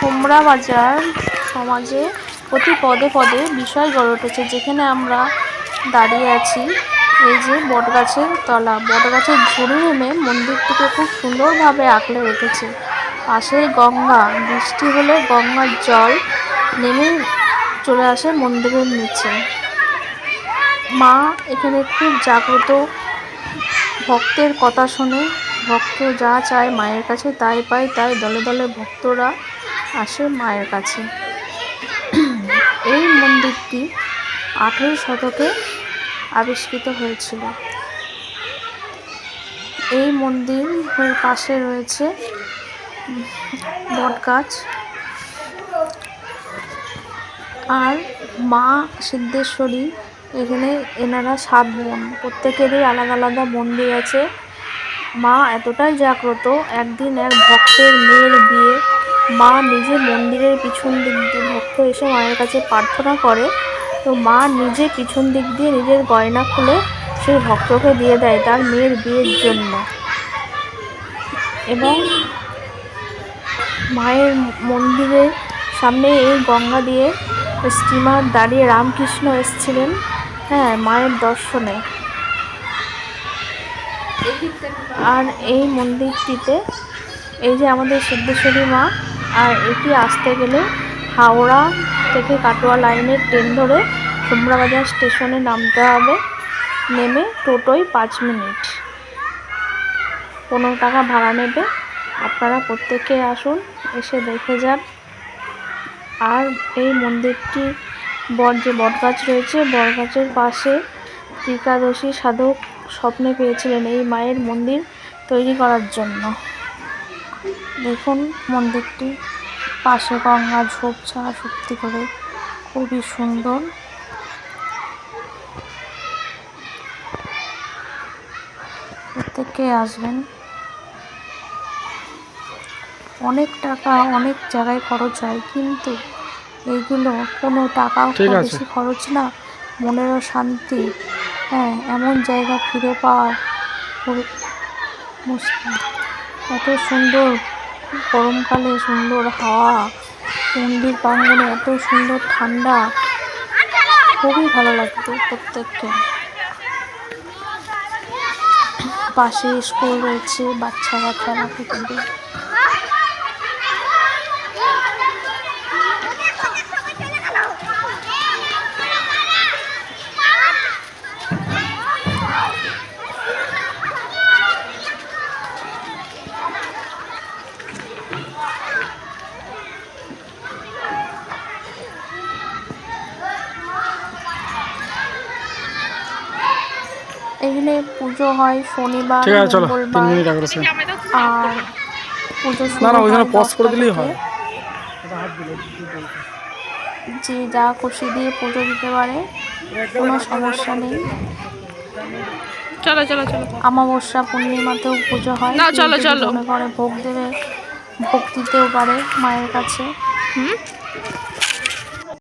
সোমরা বাজার সমাজে প্রতি পদে পদে বিষয় গড়ে উঠেছে, যেখানে আমরা দাঁড়িয়ে আছি। এই যে বটগাছের তলা, বটগাছের ঝুড়ি নেমে মন্দিরটিকে খুব সুন্দরভাবে আঁকড়ে রেখেছে। পাশেই গঙ্গা, বৃষ্টি হলে গঙ্গার জল নেমে চলে আসে মন্দিরের নিচে। মা এখানে খুব জাগ্রত। ভক্তের কথা শুনে, ভক্ত যা চায় মায়ের কাছে তাই পায়, তাই দলে দলে ভক্তরা আসে মায়ের কাছে। এই মন্দিরটি আঠেরো শতকে আবিষ্কৃত হয়েছিল। এই মন্দিরের পাশে রয়েছে বটগাছ। আর মা সিদ্ধেশ্বরী এখানে এনারা সাত বোন, প্রত্যেকেরই আলাদা আলাদা মন্দির আছে। মা এতটাই জাগ্রত, একদিন এক ভক্তের মেয়ের বিয়ে মা নিজে মন্দিরের পিছন দিক দিয়ে ভক্ত এসে মায়ের কাছে প্রার্থনা করে। তো মা নিজে পিছন দিক দিয়ে নিজের গয়না খুলে সেই ভক্তকে দিয়ে দেয় তার মেয়ের বিয়ের জন্য। এবং মায়ের মন্দিরের সামনে এই গঙ্গা দিয়ে স্টিমার দাঁড়িয়ে রামকৃষ্ণ এসেছিলেন হ্যাঁ মায়ের দর্শনে। আর এই মন্দিরটিতে এই যে আমাদের সিদ্ধেশ্বরী মা আর এটি আসতে গেলে হাওড়া থেকে কাটোয়া লাইনের ট্রেন ধরে সোমরাবাজার স্টেশনে নামতে হবে। নেমে টোটোয় পাঁচ মিনিট। পনেরো টাকা ভাড়া নেবে। আপনারা প্রত্যেকে আসুন, এসে দেখে যান। আর এই মন্দিরটি বট, যে বটগাছ রয়েছে, বটগাছের পাশে ত্রিকাদশী সাধক স্বপ্নে পেয়েছিলেন এই মায়ের মন্দির তৈরি করার জন্য। দেখুন মন্দিরটি। পাশে গঙ্গা ঝোপঝাড় সত্যি করে খুবই সুন্দর। প্রত্যেকে আসবেন। অনেক টাকা অনেক জায়গায় খরচ হয় কিন্তু এইগুলো কোনো টাকা বেশি খরচ না। মনেরও শান্তি। হ্যাঁ এমন জায়গা ফিরে পাওয়া মুশকিল। এত সুন্দর গরমকালে সুন্দর হাওয়া, মন্দির প্রাঙ্গণে এত সুন্দর ঠান্ডা, খুবই ভালো লাগতো প্রত্যেককে। পাশে স্কুল রয়েছে বাচ্চারা খেলা এখানে পুজো হয় শনিবার ঠিক আছে চলো তিন মিনিট আগে আছে আর পুজো না না ওইখানে হয় পজ করে দিলেই হয় যে যা খুশি দিয়ে পুজো দিতে পারে কোনো সমস্যা নেই। চলো চলো চলো। অমাবস্যা পূর্ণিমাতেও পুজো হয় না, চলো, চলো। মনে করে ভোগ দেবে ভোগ দিতেও পারে মায়ের কাছে। হুম?